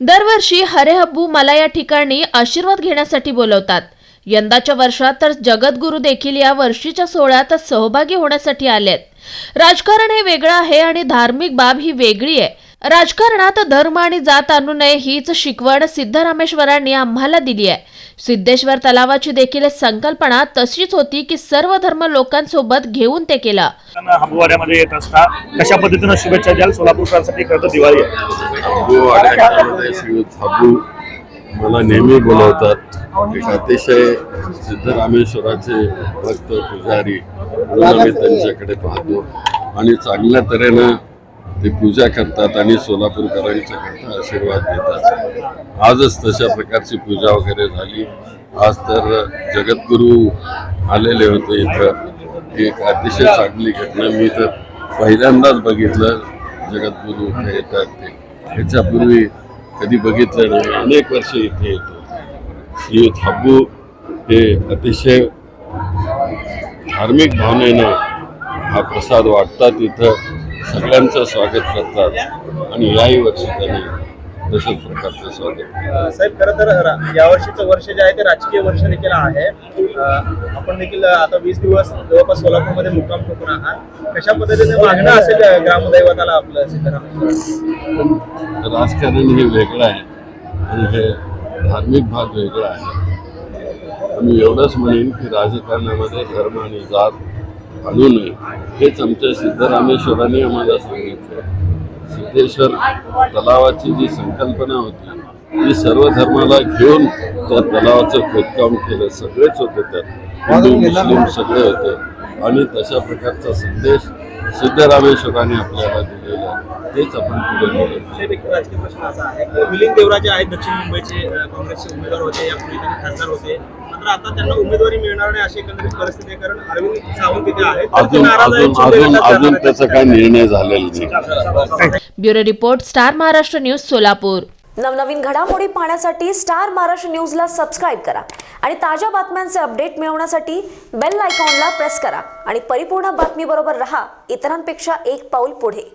दरवर्षी हरेहब्बू मला या ठिकाणी आशीर्वाद घेण्यासाठी बोलवतात. यंदाच्या वर्षात तर जगद्गुरू देखील या वर्षीच्या सोहळ्यात सहभागी होण्यासाठी आलेत. राजकारण हे वेगळं आहे आणि धार्मिक बाब ही वेगळी आहे. राजकारणात धर्म आणि जात आणू नये हीच शिकवण सिद्धरामेश्वरांनी आम्हाला दिली आहे. सिद्धेश्वर तलावाची देखील संकल्पना तशीच होती की सर्व धर्म लोकांसोबत घेऊन ते केलं. हंबुवाड्यामध्ये येत असता कशा पद्धतीनं शुभेच्छा द्याल? सोलापूरकरांसाठी खरं तर दिवाळी हाबू मला नेहमी बोलवतात. एक अतिशय सिद्धरामेश्वराचे भक्त पुजारी म्हणून आम्ही त्यांच्याकडे पाहतो. आणि चांगल्या तऱ्हेनं ते पूजा करतात आणि सोलापूरकरांच्या करता आशीर्वाद देतात आजच तशा प्रकारची पूजा वगैरे झाली. आज तर जगद्गुरू आलेले होते इथं. एक अतिशय चांगली घटना. मी तर पहिल्यांदाच बघितलं. जगद्गुरू इथे येतात ते. ह्याच्यापूर्वी कधी बघितलं नाही. अनेक वर्ष इथे येतो. श्री हाबू हे अतिशय धार्मिक भावनेनं हा प्रसाद वाटतात इथं. सगळ्यांचं स्वागत करतात आणि याही वर्षी त्यांनी तशाच प्रकारचं स्वागत. साहेब खरं तर यावर्षीचं वर्ष जे आहे ते राजकीय वर्ष देखील आहे. आपण देखील आता वीस दिवस जवळपास सोलापूरमध्ये मुक्काम ठोकून आहात. कशा पद्धतीने मागणं असेल ग्रामदैवताला आपलं सिद्धरामेश्वर राजकारण हे वेगळं आहे आणि हे धार्मिक भाग वेगळा आहे. आणि एवढंच म्हणेन की राजकारणामध्ये धर्म आणि जात आणू नये. हेच आमच्या सिद्धरामेश्वरांनी आम्हाला सांगितलं. सिद्धेश्वर तलावाची जी संकल्पना होती ती सर्व धर्माला घेऊन त्या तलावाचं खोदकाम केलं. सगळेच होते त्यात. हिंदू मुस्लिम सगळे होते. आणि तशा प्रकारचा संदेश सिद्धरामेश्वरांनी आपल्याला दिलेला. आहे. तेच आपण पुढे प्रश्न असा आहे. की मिलिंद देवराजे आहेत दक्षिण मुंबईचे काँग्रेसचे उमेदवार होते. यापूर्वी त्यांनी खासदार होते. मात्र आता त्यांना उमेदवारी मिळणार नाही अशी एकंदरीत परिस्थिती आहे. कारण अरविंद सावंत तिथे आहेत. तर ते अजून नाराज आहेत, अजून शिंदे अजून गटात अजून जाणार त्याचा आहेत. काही निर्णय झालेला नाही. Bureau report star Maharashtra news Solapur. नवनवीन घडामोडी पाहण्यासाठी स्टार महाराष्ट्र न्यूजला सबस्क्राईब करा आणि ताज्या बातम्यांचे अपडेट मिळवण्यासाठी बेल आयकॉनला प्रेस करा. आणि परिपूर्ण बातमीबरोबर रहा. इतरांपेक्षा एक पाऊल पुढे.